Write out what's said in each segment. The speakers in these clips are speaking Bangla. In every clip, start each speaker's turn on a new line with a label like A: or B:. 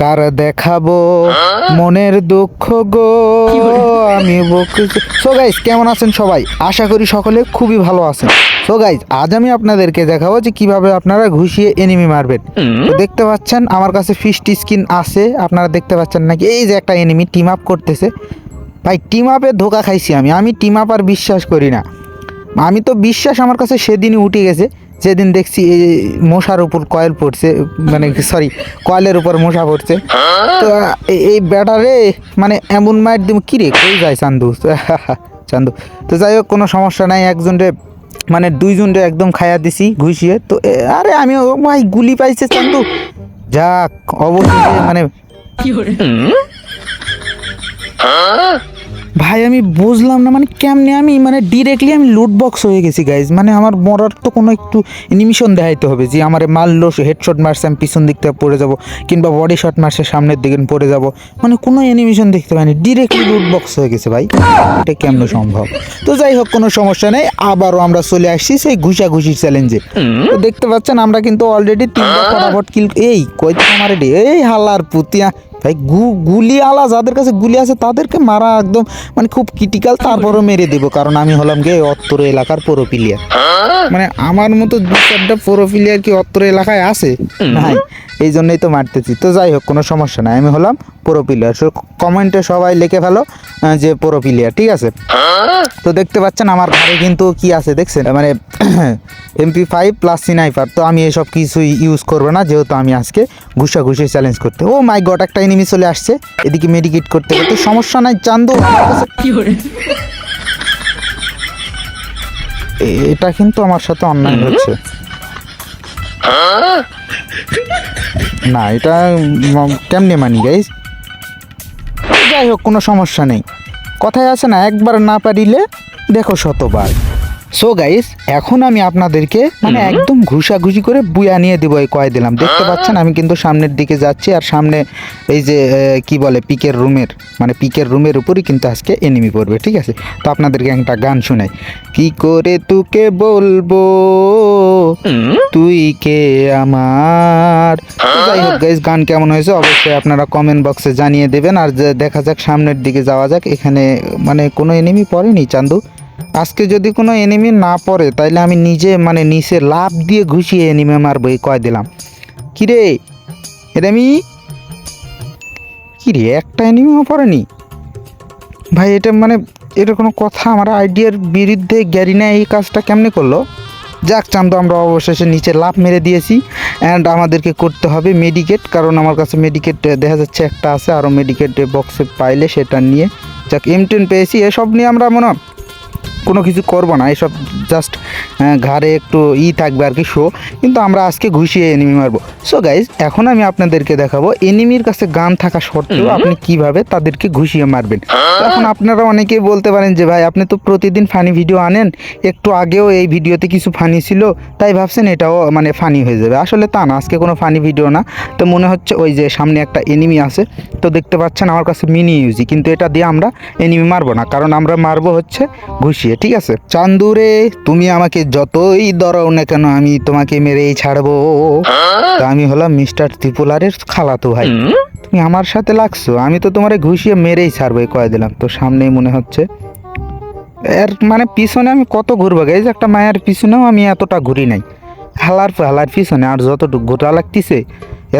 A: কার দেখাবো? মনের দুঃখ গো আমি সো গাইস কেমন আছেন সবাই? আশা করি সকলে খুবই ভালো আছেন। সো গাইস আজ আমি আপনাদেরকে দেখাবো যে কীভাবে আপনারা ঘুষিয়ে এনিমি মারবেন। তো দেখতে পাচ্ছেন আমার কাছে ফিস্ট স্কিন আছে। আপনারা দেখতে পাচ্ছেন নাকি? এই যে একটা এনিমি টিম আপ করতেছে। ভাই টিম আপে ধোকা খাইছি আমি। আমি টিম আপ আর বিশ্বাস করি না। আমি তো বিশ্বাস আমার কাছে সেদিনই উঠে গেছে। যেদিন দেখছি এই মশার উপর কয়েল পড়ছে মানে সরি কয়েলের উপর মশা পড়ছে তো এই- এই ব্যাটারে মানে এমন মায়ের দিব কি রে কই যায় চান্দু? চান্দু। তো যাই হোক কোনো সমস্যা নাই একজন রে মানে দুইজন রে একদম খাইয়া দিছি ঘুষিয়ে তো আরে আমি ও ভাই গুলি পাইছে চান্দু। যাক অবশ্যই মানে ভাই আমি বুঝলাম না মানে কেমনে আমি মানে ডিরেক্টলি আমি লুট বক্স হয়ে গেছি গাইজ মানে আমার মরার তো কোনো একটু নিমিশন দেখাইতে হবে যে আমার মারলো হেডশট মারছে আমি পিছন দিক থেকে পড়ে যাব কিংবা বডি শট মারছে সামনের দিকে পড়ে যাব। মানে কোনো অ্যানিমেশন দেখতে পাইনি ডিরেক্টলি লুট বক্স হয়ে গেছে ভাই। এটা কেমনে সম্ভব? তো যাই হোক কোনো সমস্যা নেই আবারও আমরা চলে আসছি সেই ঘুষা ঘুষাঘুষির চ্যালেঞ্জে তো দেখতে পাচ্ছেন আমরা কিন্তু অলরেডি তিনটা ফটাফট কিল এই কই আমার এই হালার পুতিয়া। ভাই গু- গুলি আলা যাদের কাছে গুলি আছে তাদেরকে মারা একদম মানে খুব ক্রিটিক্যাল তারপরও মেরে দেব কারণ আমি হলাম গে অত্তর এলাকার পুরো প্লেয়ার মানে আমার মতো দু চারটা পুরো প্লেয়ার কি অত্তর এলাকায় আছে? নাই এই জন্যই তো মারতেছি। তো যাই হোক কোনো সমস্যা নাই আমি হলাম পুরো প্লেয়ার কমেন্টে সবাই লিখে ফেলো যে পুরো প্লেয়ার ঠিক আছে? তো দেখতে পাচ্ছেন আমার ঘরে কিন্তু কি আছে দেখছেন? মানে এমপি ফাইভ প্লাস সিনাইপার তো আমি এসব কিছুই ইউজ করব না যেহেতু আমি আজকে ঘুষা ঘুষি চ্যালেঞ্জ করতে। ও মাই গড একটা এনিমি চলে আসছে, এদিকে মেডিকেট করতে করতে সমস্যা নাই চান্দু এটা কিন্তু আমার সাথে অন্যায় হচ্ছে। না, এটা কেমনে মানি গাইজ যাই হোক, কোনো সমস্যা নেই। কথায় আছে না, একবার না পারিলে দেখো শতবার। সো গাইস এখন আমি আপনাদেরকে মানে একদম ঘুষাঘুষি করে বুয়া নিয়ে দেবো এই কয় দিলাম। দেখতে পাচ্ছেন আমি কিন্তু সামনের দিকে যাচ্ছি আর সামনে এই যে কি বলে পিকের রুমের মানে পিকের রুমের উপরই কিন্তু আজকে এনিমি পড়বে ঠিক আছে? তো আপনাদেরকে একটা গান শোনাই। কি করে তোকে বলব? তুই কে আমার? যাই হোক গাইস গান কেমন হয়েছে অবশ্যই আপনারা কমেন্ট বক্সে জানিয়ে দেবেন। আর দেখা যাক সামনের দিকে যাওয়া যাক। এখানে মানে কোনো এনিমি পড়েনি চান্দু? আজকে যদি কোনো এনিমি না পড়ে, তাইলে আমি নিজে মানে নিচে লাভ দিয়ে ঘুষিয়ে এনিমি মারবো, এই কয় দিলাম। কিরে? এরামি কিরে, একটা এনিমিও পড়েনি? ভাই, এটা মানে এটা কোনো কথা? আমার আইডিয়ার বিরুদ্ধে গ্যারিনা এই কাজটা কেমনে করল? যাক, চান্দু, আমরা অবশেষে নিচে লাভ মেরে দিয়েছি। অ্যান্ড আমাদেরকে করতে হবে মেডিকেট কারণ আমার কাছে মেডিকেট দেখা যাচ্ছে একটা আছে, আরও মেডিকেট বক্সে পাইলে সেটা নিয়ে। যাক এম টেন পেয়েছি, এসব নিয়ে আমরা মনে কোনো কিছু করব না এসব জাস্ট ঘাড়ে একটু ই থাকবে আর কি শো কিন্তু আমরা আজকে ঘুষিয়ে এনিমি মারবো। সো গাইজ এখন আমি আপনাদেরকে দেখাবো এনিমির কাছে গান থাকা সত্ত্বেও আপনি কীভাবে তাদেরকে ঘুষিয়ে মারবেন। এখন আপনারা অনেকেই বলতে পারেন যে ভাই আপনি তো প্রতিদিন ফানি ভিডিও আনেন একটু আগেও এই ভিডিওতে কিছু ফানি ছিল তাই ভাবছেন এটাও মানে ফানি হয়ে যাবে। আসলে তা না আজকে কোনো ফানি ভিডিও না। তো মনে হচ্ছে ওই যে সামনে একটা এনিমি আছে তো দেখতে পাচ্ছেন আমার কাছে মিনি ইউজি কিন্তু এটা দিয়ে আমরা এনিমি মারবো না কারণ আমরা মারবো হচ্ছে ঘুষিয়ে। ঠিক আছে? চান্দুরে তুমি আমাকে যতই দরাও না কেন আমি তোমাকে মেরেই ছাড়বো। তো আমি হলাম মিস্টার ত্রিপুলারের খালাতো ভাই। তুমি আমার সাথে লাগছো আমি তো তোমারে ঘুষিয়ে মেরেই ছাড়বো এই কয়ে দিলাম। তো সামনেই মনে হচ্ছে এর মানে পিছনে আমি কত ঘুরবো এই যে একটা মায়ের পিছনেও আমি এতটা ঘুরি নাই। হালার হালার পিছনে আর যতটুকু ঘোরা লাগতেছে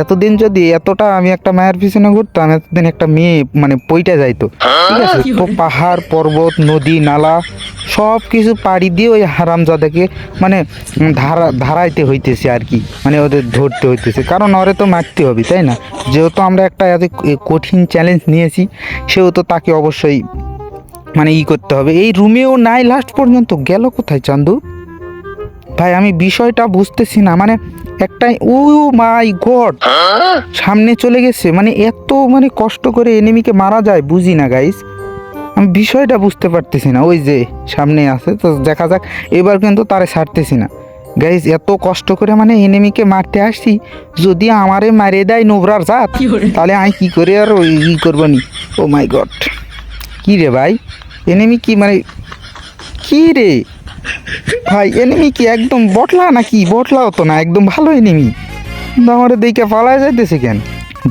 A: এতদিন যদি এতটা আমি একটা মায়ের পিছনে ঘুরতাম এতদিন একটা মেয়ে মানে পইটা যাইতো। ঠিক আছে? তো পাহাড় পর্বত নদী নালা সব কিছু পাড়ি দিয়ে ওই হারামজাদাকে মানে ধারা ধারাইতে হইতেছে আর কি। মানে ওদের ধরতে হইতেছে। কারণ ওরে তো মারতে হবে তাই না? যেহেতু আমরা একটা এত কঠিন চ্যালেঞ্জ নিয়েছি সেহেতু তাকে অবশ্যই মানে ই করতে হবে। এই রুমেও নাই লাস্ট পর্যন্ত। গেল কোথায় চান্দু? ভাই আমি বিষয়টা বুঝতেছি না। মানে একটাই ও মাই গড! সামনে চলে গেছে। মানে এত মানে কষ্ট করে এনিমিকে মারা যায় বুঝি না গাইস আমি বিষয়টা বুঝতে পারতেছি না ওই যে সামনে আছে তো দেখা যাক এবার কিন্তু তারে ছাড়তেছি না। গাইজ এত কষ্ট করে মানে এনিমিকে মারতে আসছি যদি আমারে মারিয়ে দেয় নোবরার জাত তাহলে আমি কি করে আর ওই ই করব নি? ও মাই গড কি রে ভাই? এনিমি কি মানে কি রে? ভাই এনিমি কি একদম বটলা নাকি? বটলাও তো না একদম ভালো এনিমি কিন্তু আমার দেখে পালায় যাইতেছে কেন?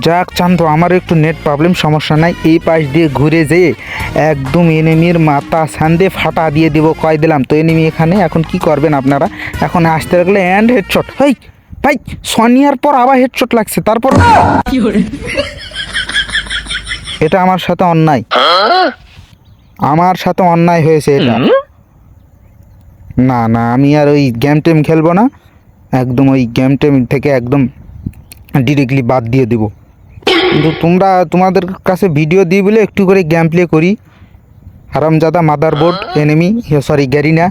A: যাক চান্দ আমার একটু নেট প্রবলেম সমস্যা নাই। এই পাশ দিয়ে ঘুরে যেয়ে একদম এনিমির মাথা সান্দে ফাটা দিয়ে দিব কয় দিলাম। তো এনিমি এখানে এখন কি করবেন আপনারা? এখন আসতে লাগলে অ্যান্ড হেডশট হেই ভাই সনিয়ার পর আবার হেডশট লাগছে তারপর এটা আমার সাথে অন্যায়। আমার সাথে অন্যায় হয়েছে এটা। না না আমি আর ওই গেম টেম খেলব না। একদম ওই গেম টেম থেকে একদম ডিরেক্টলি বাদ দিয়ে দেব। কিন্তু তোমরা তোমাদের কাছে ভিডিও দিই বলে একটু করে গেম প্লে করি। হারামজাদা motherboard enemy sorry Garena